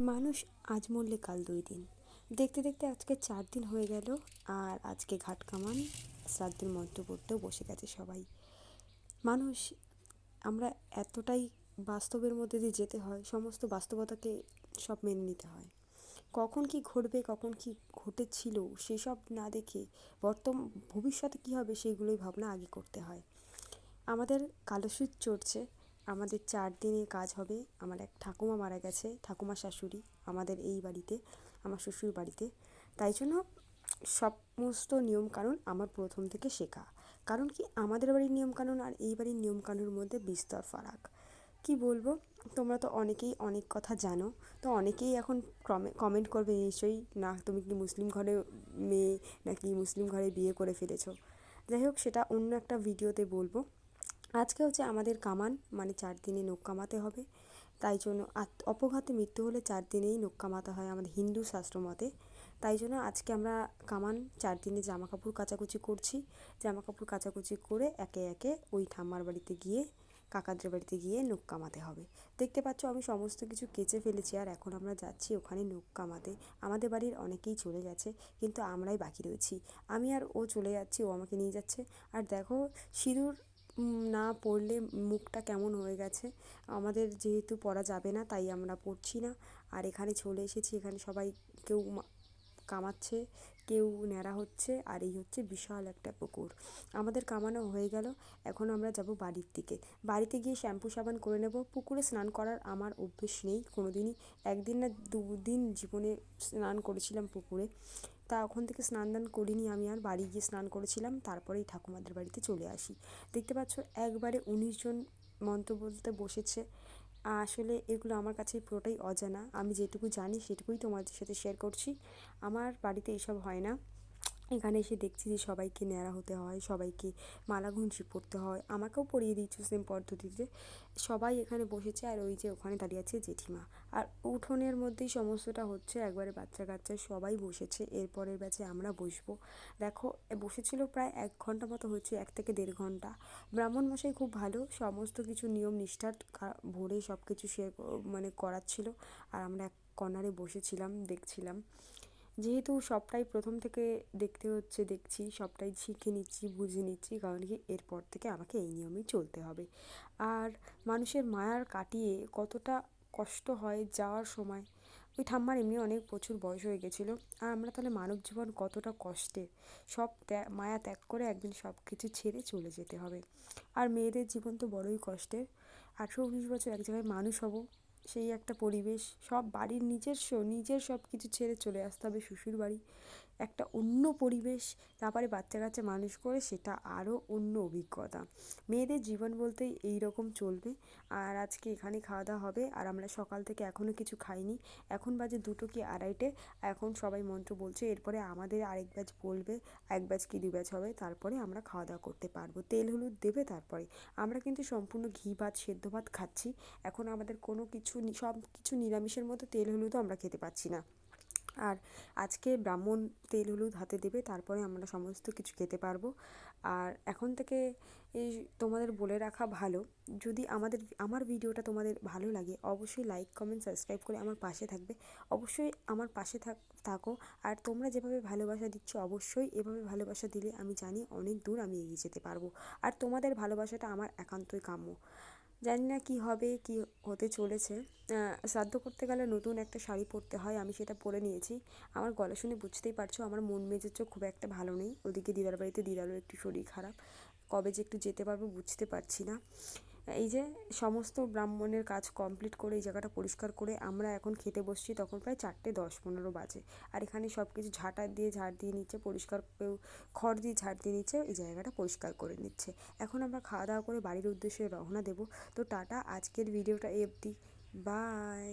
মানুষ আজ মরলে কাল দুই দিন। দেখতে দেখতে আজকে চার দিন হয়ে গেল আর আজকে ঘাট কামান, শ্রাদ্ধের মন্ত্র পড়তেও বসে গেছে সবাই। মানুষ, আমরা এতটাই বাস্তবের মধ্যে দিয়ে যেতে হয়, সমস্ত বাস্তবতাকে সব মেনে নিতে হয়। কখন কী ঘটবে, কখন কী ঘটেছিল, সেসব না দেখে বর্তম, ভবিষ্যতে কী হবে, সেইগুলোই ভাবনা আগে করতে হয়। আমাদের কালশীত চড়ছে। আমাদের চার দিনে কাজ হবে। আমার এক ঠাকুমা মারা গেছে, ঠাকুমা শাশুড়ি আমাদের এই বাড়িতে, আমার শ্বশুর বাড়িতে। তাই জন্য সমস্ত নিয়মকানুন আমার প্রথম থেকে শেখা। কারণ কি? আমাদের বাড়ির নিয়মকানুন আর এই বাড়ির নিয়মকানুনের মধ্যে বিস্তর ফারাক। কি বলব? তোমরা তো অনেকেই অনেক কথা জানো। তো অনেকেই এখন কমেন্ট করবে, নিশ্চয়ই না, তুমি কি মুসলিম ঘরে মেয়ে নাকি মুসলিম ঘরে বিয়ে করে ফেলেছো? যাই হোক, সেটা অন্য একটা ভিডিওতে বলব। আজকে হচ্ছে আমাদের কামান মানে চার দিনে নখ কামাতে হবে। তাই জন্য অপঘাতে মৃত্যু হলে চার দিনেই নখ কামাতে হয় আমাদের হিন্দু শাস্ত্র মতে। তাই জন্য আজকে আমরা কামান চার দিনে জামা কাপড় কাচাকুচি করছি। জামা কাপড় কাচাকুচি করে একে একে ওই ঠাম্মার বাড়িতে গিয়ে, কাকাদের বাড়িতে গিয়ে নখ কামাতে হবে। দেখতে পাচ্ছ আমি সমস্ত কিছু কেচে ফেলেছি আর এখন আমরা যাচ্ছি ওখানে নখ কামাতে। আমাদের বাড়ির অনেকেই চলে গেছে, কিন্তু আমরাই বাকি রয়েছি। আমি আর ও চলে যাচ্ছি, ও আমাকে নিয়ে যাচ্ছে। আর দেখো সিঁদুর না পড়লে মুখটা কেমন হয়ে গেছে? আমাদের যেহেতু পরা যাবে না, তাই আমরা পড়ছি না। আর এখানে চলে এসেছি, এখানে সবাই কেউ কামাচ্ছে, কেউ ন্যাড়া হচ্ছে, আর এই হচ্ছে বিশাল একটা পুকুর। আমাদের কামানো হয়ে গেল, এখন আমরা যাব বাড়ির দিকে। বাড়িতে গিয়ে শ্যাম্পু সাবান করে নেব। পুকুরে স্নান করার আমার অভ্যেস নেই কোনো দিনই একদিন না দুদিন জীবনে স্নান করেছিলাম পুকুরে। তা ওখান থেকে স্নান দান করিনি আমি আর। বাড়ি গিয়ে স্নান করেছিলাম, তারপরেই ঠাকুমাদের বাড়িতে চলে আসি। দেখতে পাচ্ছ, একবারে উনিশজন মন্ত্র বলতে বসেছে। আসলে এগুলো আমার কাছে পুরোটাই অজানা। আমি যেটুকু জানি সেটুকুই তোমাদের সাথে শেয়ার করছি। আমার বাড়িতে এইসব হয় না। এখানে এসে দেখছি যে সবাইকে ন্যাড়া হতে হয়, সবাইকে মালা ঘুঞ্চি পরতে হয়। আমাকেও পরিয়ে দিচ্ছে সেম পদ্ধতিতে। সবাই এখানে বসেছে আর ওই যে ওখানে দাঁড়িয়ে আছে জেঠিমা। আর উঠোনের মধ্যেই সমস্তটা হচ্ছে একবারে বাচ্চা কাচ্চা, সবাই বসেছে। এরপরের ব্যাচে আমরা বসবো। দেখো বসেছিল প্রায় এক ঘণ্টা মতো হচ্ছে এক থেকে দেড় ঘণ্টা। ব্রাহ্মণ মশাই খুব ভালো, সমস্ত কিছু নিয়ম নিষ্ঠার ভরে সব কিছু সে মানে করাচ্ছিল। আর আমরা এক কর্নারে বসেছিলাম, দেখছিলাম। যেহেতু সবটাই প্রথম থেকে দেখতে হচ্ছে, দেখছি, সবটাই শিখে নিচ্ছি, বুঝে নিচ্ছি, কারণ কি এরপর থেকে আমাকে এই নিয়মেই চলতে হবে। আর মানুষের মায়ার কাটিয়ে কতটা কষ্ট হয় যাওয়ার সময়, ওই ঠাম্মার এমনি অনেক প্রচুর বয়স হয়ে গেছিল, আর আমরা তাহলে মানব জীবন কতটা কষ্টের, সব মায়া ত্যাগ করে একদিন সব কিছু ছেড়ে চলে যেতে হবে। আর মেয়েদের জীবন তো বড়োই কষ্টের আঠেরো উনিশ বছর এক জায়গায় মানুষ হব সেই একটা পরিবেশ, সব বাড়ির নিজস্ব, নিজের সব কিছু ছেড়ে চলে আসতে হবে শ্বশুর বাড়ি একটা অন্য পরিবেশ তারপরে বাচ্চা কাচ্চা মানুষ করে সেটা আরও অন্য অভিজ্ঞতা। মেয়েদের জীবন বলতেই এই রকম চলবে। আর আজকে এখানে খাওয়া দাওয়া হবে। আর আমরা সকাল থেকে এখনও কিছু খাইনি। এখন বাজে দুটো কি আড়াইটে। এখন সবাই মন্ত্র বলছে, এরপরে আমাদের আরেক ব্যাচ বলবে, এক ব্যাচ কি দু ব্যাচ হবে, তারপরে আমরা খাওয়া দাওয়া করতে পারব। তেল হলুদ দেবে তারপরে। আমরা কিন্তু সম্পূর্ণ ঘি ভাত, সেদ্ধ ভাত খাচ্ছি। এখন আমাদের কোনো কিছু সব কিছু নিরামিষের মতো তেল হলুদও আমরা খেতে পাচ্ছি না। আর আজকে ব্রাহ্মণ তেল, হলুদ হাতে দেবে, তারপরে আমরা সমস্ত কিছু খেতে পারব। আর এখন থেকে এই তোমাদের বলে রাখা ভালো, যদি আমাদের, আমার ভিডিওটা তোমাদের ভালো লাগে, অবশ্যই লাইক কমেন্ট সাবস্ক্রাইব করে আমার পাশে থাকবে। অবশ্যই আমার পাশে থাক, থাকো। আর তোমরা যেভাবে ভালোবাসা দিচ্ছ, অবশ্যই এভাবে ভালোবাসা দিলে আমি জানি অনেক দূর আমি এগিয়ে যেতে পারব। আর তোমাদের ভালোবাসাটা আমার একান্তই কাম্য। জানি না কী হবে, কী হতে চলেছে। শ্রাদ্ধ করতে গেলে নতুন একটা শাড়ি পরতে হয়, আমি সেটা পরে নিয়েছি। আমার গলা শুনে বুঝতেই পারছ, আমার মন মেজাজ খুব একটা ভালো নেই। ওদিকে দিদার বাড়িতে দিদারও একটু শরীর খারাপ। কবে যে একটু যেতে পারব বুঝতে পারছি না। এই যে সমস্ত ব্রাহ্মণের কাজ কমপ্লিট করে এই জায়গাটা পরিষ্কার করে আমরা এখন খেতে বসছি তখন প্রায় চারটে দশ পনেরো বাজে। আর এখানে সব কিছু ঝাঁটা দিয়ে ঝাড় দিয়ে নিচ্ছে, পরিষ্কার খড় দিয়ে ঝাড় দিয়ে নিচ্ছে, এই জায়গাটা পরিষ্কার করে নিচ্ছে। এখন আমরা খাওয়া দাওয়া করে বাড়ির উদ্দেশ্যে রওনা দেবো। তো টাটা, আজকের ভিডিওটা এফ দি বাই